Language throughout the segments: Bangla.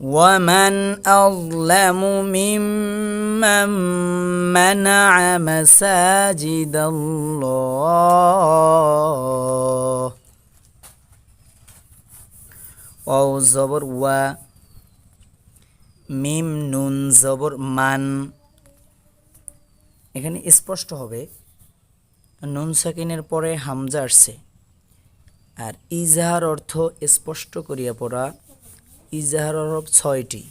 ومن أظلم ممن منع مساجد الله واو زبر و মিম নুন জবর মান এখানে স্পষ্ট হবে নুন সাকিনের পরে হামজা আসছে আর ইজাহার অর্থ স্পষ্ট করিয়া পড়া ইজাহার অর্থ ছয়টি।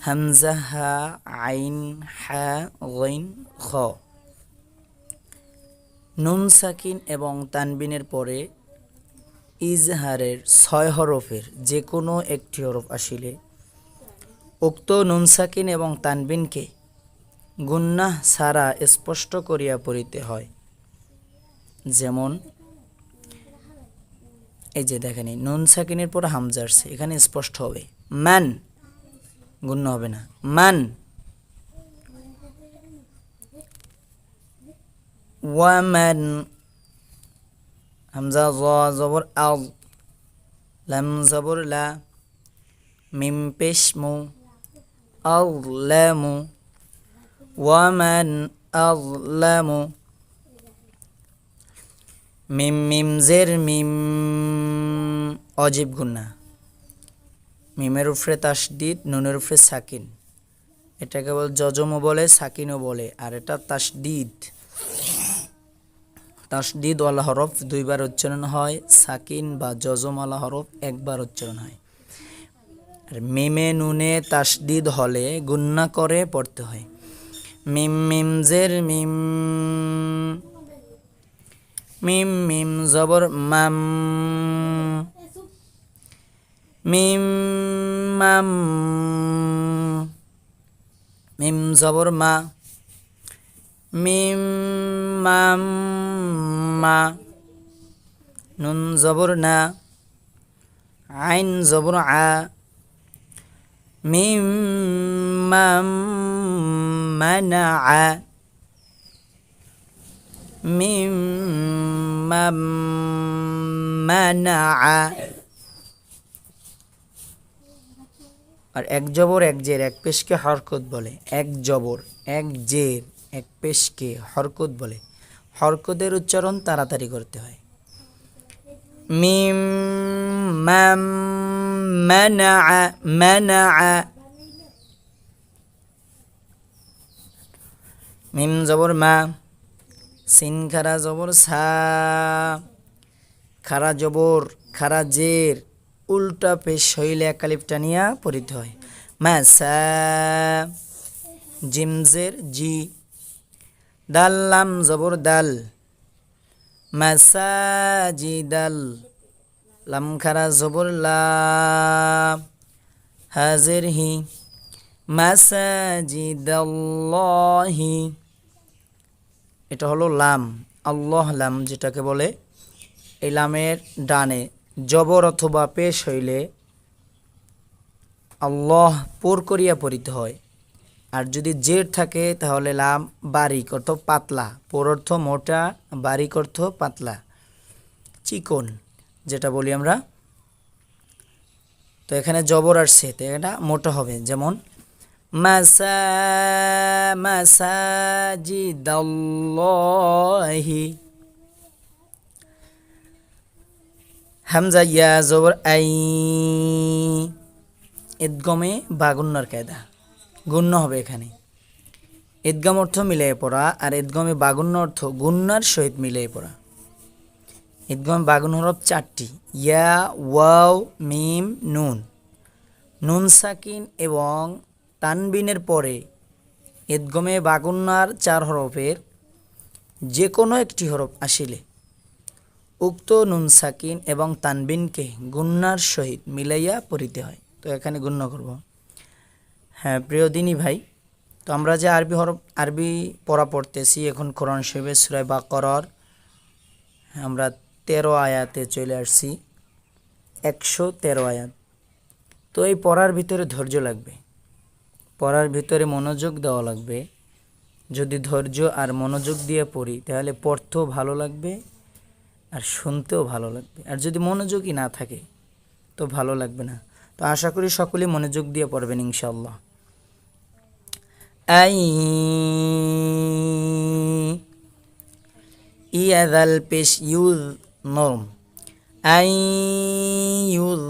হামজা, হা, আইন, হা গৈন খ। নুন সাকিন এবং তানবিনের পরে ইজহারের ছয় হরফের যে কোনো একটি হরফ আসিলে উক্ত নুন সাকিন এবং তানবিনকে গুন্নাহ সারা স্পষ্ট করিয়া পড়িতে হয়। যেমন এই যে দেখেন নুন সাকিনের পর হামজা এখানে স্পষ্ট হবে। মান গুণ্য হবে না। মান ওয়ামান হামজা জ, জবর আল। লাম, জবর লা। মিম, পেশ, মু। আল্লামু ওয়ামান আল্লামু মিম মিম জের মিম অজীব গুন্না মিমের উপরে তাসদিদ, নুনের উপরে সাকিন। এটা কেবল যজমও বলে, সাকিনও বলে, আর এটা তাসদিদ। তাসদিদ ওয়ালা হরফ দুইবার উচ্চারণ হয়, সাকিন বা যজম ওয়ালা হরফ একবার উচ্চারণ হয়। আর মিমে নুনে তাসদিদ হলে গুন্না করে পড়তে হয়। মিম মিম জের মিম মিম মিম জবর মাম। মিম মাম। মিম জবর মা। মিম মাম মা। নুন জবর না। আইন জবর আ। মিম মাম মানা আ। আর এক জবর এক জের, এক পেশকে হরকত বলে। এক জবর, এক জের, এক পেশকে হরকত বলে। হরকতের উচ্চারণ তাড়াতাড়ি করতে হয়। মিম মানা। মিম জবর মা। সিন খারা জবর সা, খারা জবর, খারা জের, উল্টা পেশ হইলে একালিপ টানিয়া পড়িতে হয়। মাসা জিমজের জি। দাল, লাম জবর দাল। মাসাজিদাল লাম খারা জবর লা, হাজের হি। মাসাজিদাল্লাহি এটা হলো লাম। আল্লাহ লাম যেটাকে বলে, এই লামের ডানে জবর অথবা পেশ হইলে আল্লাহ পোর করিয়া পড়িতে হয়। আর যদি জের থাকে, তাহলে লাম বারিক অর্থ পাতলা। পোর অর্থ মোটা, বারিক অর্থ পাতলা। চিকন, যেটা বলি আমরা। তো এখানে জবর আসছে, তো এটা মোটা হবে। যেমন মাসা মাসাজিদাল্লাহি হামজা ইয়া জবর আই ঈদগমে বাগুন্নার কায়দা গুণ্য হবে এখানে ঈদগাম অর্থ মিলিয়ে পড়া আর ঈদগমে বাগুন্য অর্থ গুন্নার সহিত মিলিয়ে পড়া ঈদগমে বাগুন হরফ চারটি ইয়া ওয়াও মিম নুন নুন সাকিন এবং তানবিনের পরে ঈদগমে বাগুন্নার চার হরফের যে কোনো একটি হরফ আসিলে, উক্ত নুন সাকিন এবং তানবিনকে গুন্নার সহিত মিলাইয়া পড়িতে হয়। তো এখানে গুণ্য করব। হ্যাঁ প্রিয় দিনী ভাই, তো আমরা যে আরবি হরফ, আরবি পড়া পড়তেছি, এখন কোরআন শরীফের সুরায় বা করর আমরা তেরো আয়াতে চলে আসছি, একশো তেরো আয়াত। তো এই পড়ার ভিতরে ধৈর্য লাগবে। পড়ার ভিতরে মনোযোগ দেওয়া লাগবে। যদি ধৈর্য আর মনোযোগ দিয়ে পড়ি, তাহলে পড়তেও ভালো লাগবে আর শুনতেও ভালো লাগবে। আর যদি মনোযোগই না থাকে, তো ভালো লাগবে না। তো আশা করি সকলেই মনোযোগ দিয়ে পড়বেন ইনশাল্লাহ আই ইয়াদাল পেশ ইউজ নরম। আই ইউজ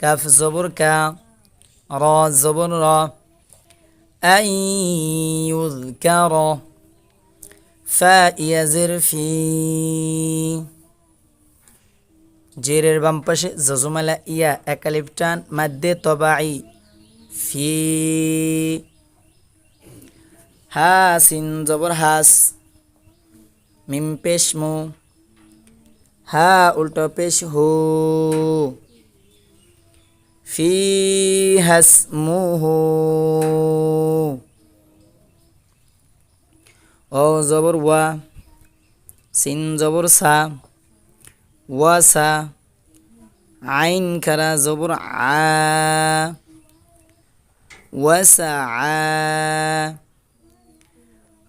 কাফ জবর কা, র জবর র। আই ইউজ কা র ফা ইয়াজের ফি জেরের বাম পাশে জজমালা ইয়া একালিপ টান মাদ্দে তবাই ফি হাসিন জবর হাস মিম পেশ মু হা উল্টো পেশ হু ফি হাস মুহু ও জবর ওয়া সিন জবর সা ওয়াসা আইন খারা জবর আ ওয়াসা আ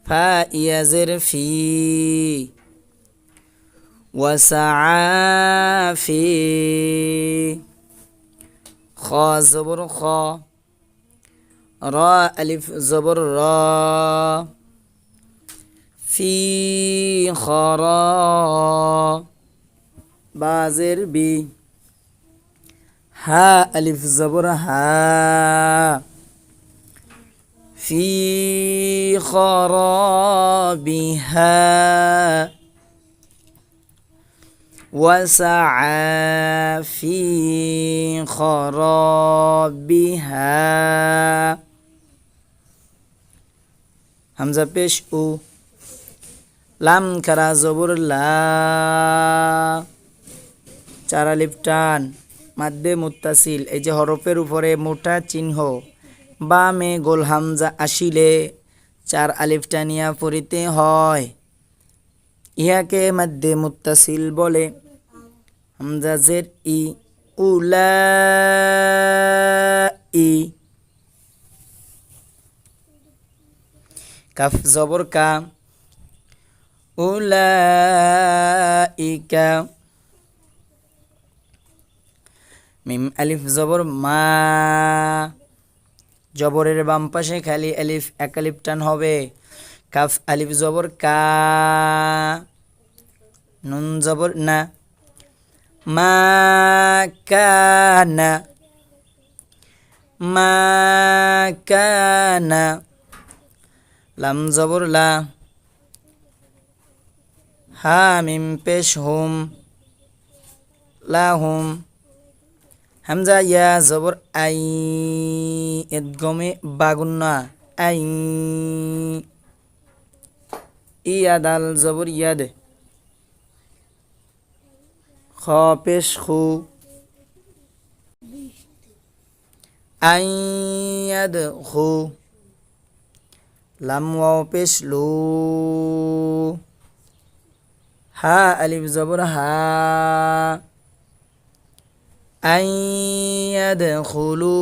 ফা ইয়াজের ফি ওয়াসা ফি খ জবর খ র আলিফ জবর র ফি খর বাজের বি হা আলিফ জবর হা ফি খরাবিহা وسعى في خرابها হামজা পেশ উ লাম খারা জবর লা চার আলিফ টান মাদ্দে মুত্তাসিল এই যে হরফের উপরে মোটা চিহ্ন বামে গোল হামজা আসিলে চার আলিফ টানিয়া পড়িতে হয় ইহাকে মাদ্দে মুত্তাসিল বলে। হামজা জের ই উলা ই কাফ জবর কা। উলাইকা মিম আলিফ জবর মা। জবরের বাম পাশে খালি আলিফ এক আলিফ টান হবে। কাফ আলিফ জবর কা, নুন জবর না। মা কানা মা কানা, লাম জবর লা। হা মিম পেশ হুম, লা হুম। হামজা ইয়া জবর আই এদগমে বাগুন্না আই। ইয়াদ আল জবর ইয়াদে খ পেশ খু। আইয়াদ খু। লাম ওয়াও পেশ লু। হা আলিফ জবর হা। আইয়াদ খুলু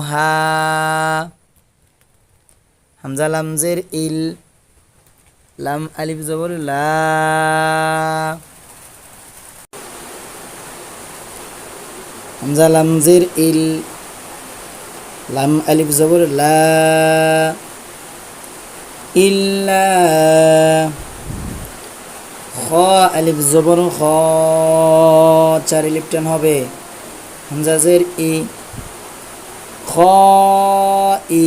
হা। হামজা লামজের ইল। লাম আলিফ জবর লা হামজা লামজের ইল লাম আলিফ জবর লা ইল্লা খ আলিফ জবর খ চার লিপটান হবে হামজাজের ই খ ই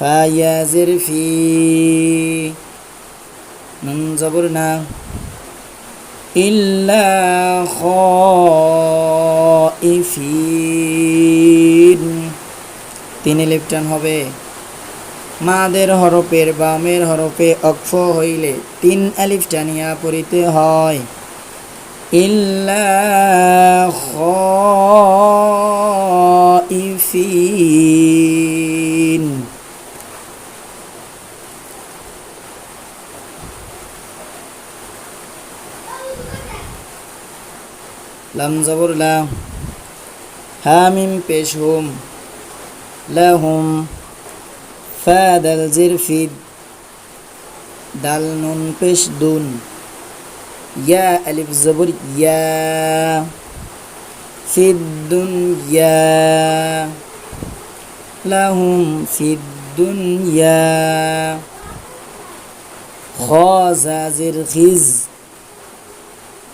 ফায়াজির ফি নুন জবর না ইল্লা খাইফিন তিনি লিপটান হবে। মাদের হরফের বামের হরফে অক্ষ হইলে তিন আলিফ টানিয়া পড়িতে হয়। ইল্লা খাইফিন লাম জবর লা হামিম পেশ হুম লাহুম ফাদাল জিরফিদ দাল নুন পেশ দুন ইয়া আলিফ জবর ইয়া في الدنيا لهم في الدنيا خازازر خز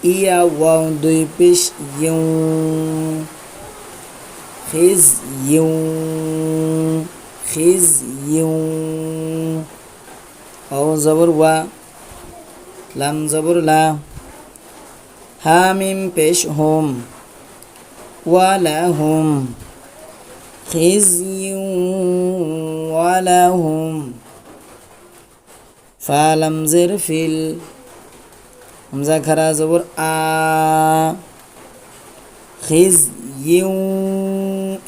إيا واو دوي بيش يون خز يون خز يون أو زبر وا لام زبر لا هاميم بيش هم ولهم خزي ولهم فلم زر في হামজা খারা জবর আ খিজ ইউ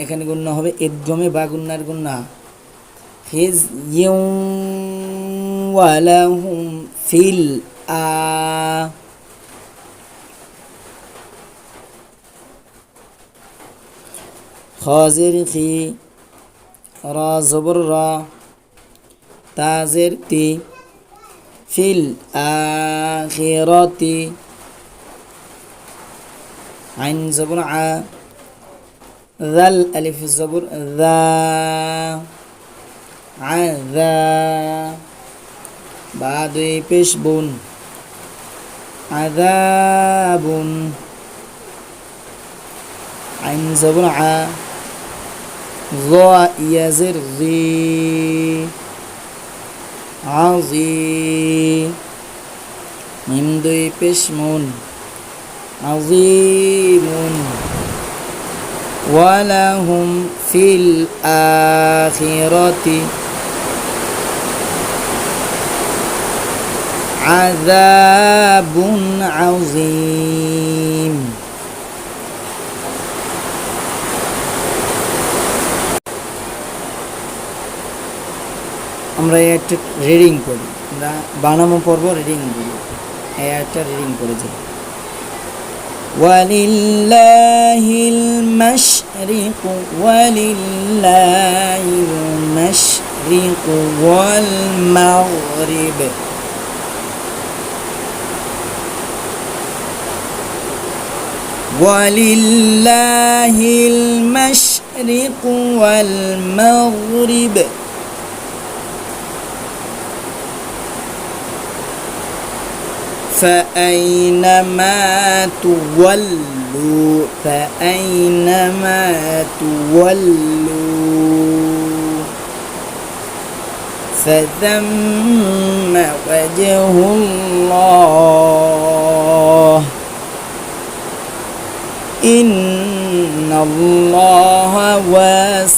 এখানে গুণ্য হবে এদগমে বা গুন্নার গুন্না খিজ ইউ ওয়ালাহুম ফিল আ খাজের খি রা জবর রা তি في الآخرة. عين زبر ع ذا الألف الزبر ذا. عذا بعد بشبون عذاب عين زبر ع ضاء يزر ذي عظيم ميم দুই পেশ মুন عظيم ولهم في الآخرة عذاب عظيم আমরা এই একটা রিডিং করি আমরা বানামো পর্ব রিডিং করি এই একটা রিডিং করে যাই ولله المشرق ولله المشرق والمغرب ولله المشرق والمغرب فأينما تولوا؟ فأينما تولوا؟ فثم وجه الله. إن الله واسع